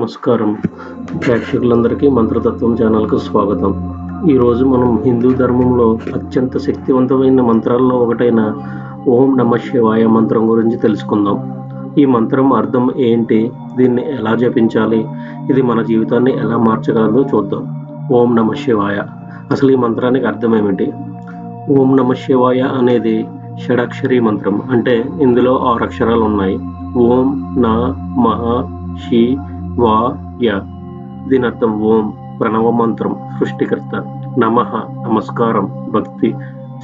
నమస్కారం. ప్రేక్షకులందరికీ మంత్రతత్వం ఛానల్కు స్వాగతం. ఈరోజు మనం హిందూ ధర్మంలో అత్యంత శక్తివంతమైన మంత్రాల్లో ఒకటైన ఓం నమ శివాయ మంత్రం గురించి తెలుసుకుందాం. ఈ మంత్రం అర్థం ఏంటి? దీన్ని ఎలా జపించాలి? ఇది మన జీవితాన్ని ఎలా మార్చగలదో చూద్దాం. ఓం నమ శివాయ. అసలు ఈ మంత్రానికి అర్థం ఏమిటి? ఓం నమ శివాయ అనేది షడాక్షరి మంత్రం. అంటే ఇందులో ఆరు అక్షరాలు ఉన్నాయి. ఓం నా మహా షి వా య. దీని అర్థం ఓం ప్రణవ మంత్రం సృష్టికర్త నమః నమస్కారం భక్తి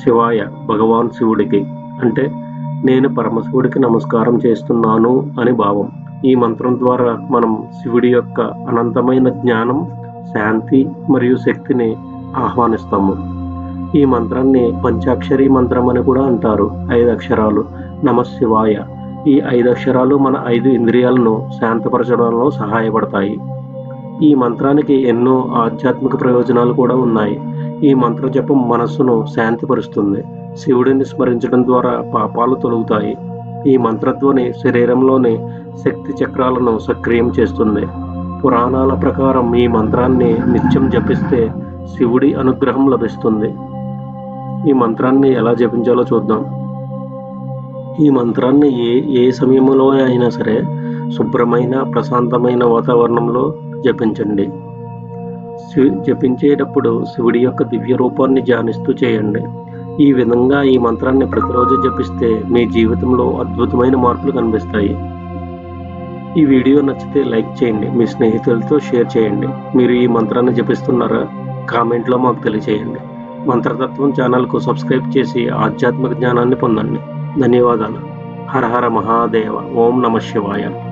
శివాయ భగవాన్ శివుడికి. అంటే నేను పరమశివుడికి నమస్కారం చేస్తున్నాను అని భావం. ఈ మంత్రం ద్వారా మనం శివుడి యొక్క అనంతమైన జ్ఞానం శాంతి మరియు శక్తిని ఆహ్వానిస్తాము. ఈ మంత్రాన్ని పంచాక్షరి మంత్రం అని కూడా అంటారు. ఐదు అక్షరాలు నమ శివాయ. ఈ ఐదు అక్షరాలు మన ఐదు ఇంద్రియాలను శాంతపరచడంలో సహాయపడతాయి. ఈ మంత్రానికి ఎన్నో ఆధ్యాత్మిక ప్రయోజనాలు కూడా ఉన్నాయి. ఈ మంత్ర జపం మనస్సును శాంతిపరుస్తుంది. శివుడిని స్మరించడం ద్వారా పాపాలు తొలగుతాయి. ఈ మంత్రధ్వని శరీరంలోని శక్తి చక్రాలను సక్రియం చేస్తుంది. పురాణాల ప్రకారం ఈ మంత్రాన్ని నిత్యం జపిస్తే శివుడి అనుగ్రహం లభిస్తుంది. ఈ మంత్రాన్ని ఎలా జపించాలో చూద్దాం. ఈ మంత్రాన్ని ఏ ఏ సమయంలో అయినా సరే శుభ్రమైన ప్రశాంతమైన వాతావరణంలో జపించండి. జపించేటప్పుడు శివుడి యొక్క దివ్య రూపాన్ని ధ్యానిస్తూ చేయండి. ఈ విధంగా ఈ మంత్రాన్ని ప్రతిరోజు జపిస్తే మీ జీవితంలో అద్భుతమైన మార్పులు కనిపిస్తాయి. ఈ వీడియో నచ్చితే లైక్ చేయండి మీ స్నేహితులతో షేర్ చేయండి. మీరు ఈ మంత్రాన్ని జపిస్తున్నారా? కామెంట్లో మాకు తెలియచేయండి. మంత్రతత్వం ఛానల్కు సబ్స్క్రైబ్ చేసి ఆధ్యాత్మిక జ్ఞానాన్ని పొందండి. ధన్యవాదాలు. హర హర మహాదేవ. ఓం నమ శివాయ.